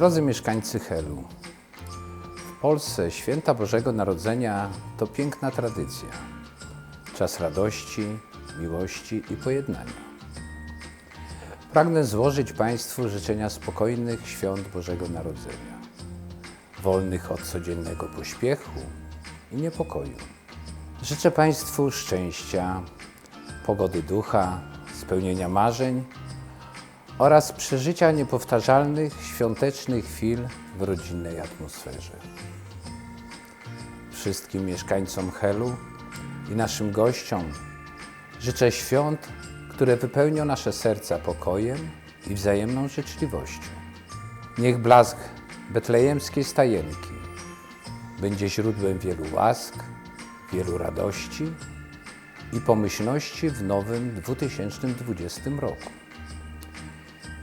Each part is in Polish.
Drodzy mieszkańcy Helu, w Polsce święta Bożego Narodzenia to piękna tradycja. Czas radości, miłości i pojednania. Pragnę złożyć Państwu życzenia spokojnych świąt Bożego Narodzenia, wolnych od codziennego pośpiechu i niepokoju. Życzę Państwu szczęścia, pogody ducha, spełnienia marzeń oraz przeżycia niepowtarzalnych świątecznych chwil w rodzinnej atmosferze. Wszystkim mieszkańcom Helu i naszym gościom życzę świąt, które wypełnią nasze serca pokojem i wzajemną życzliwością. Niech blask betlejemskiej stajenki będzie źródłem wielu łask, wielu radości i pomyślności w nowym 2020 roku.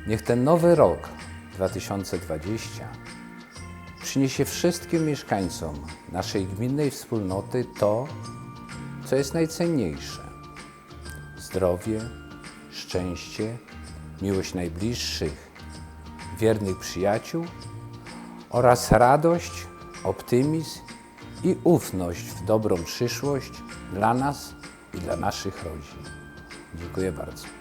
Niech ten nowy rok 2020 przyniesie wszystkim mieszkańcom naszej gminnej wspólnoty to, co jest najcenniejsze: zdrowie, szczęście, miłość najbliższych, wiernych przyjaciół oraz radość, optymizm i ufność w dobrą przyszłość dla nas i dla naszych rodzin. Dziękuję bardzo.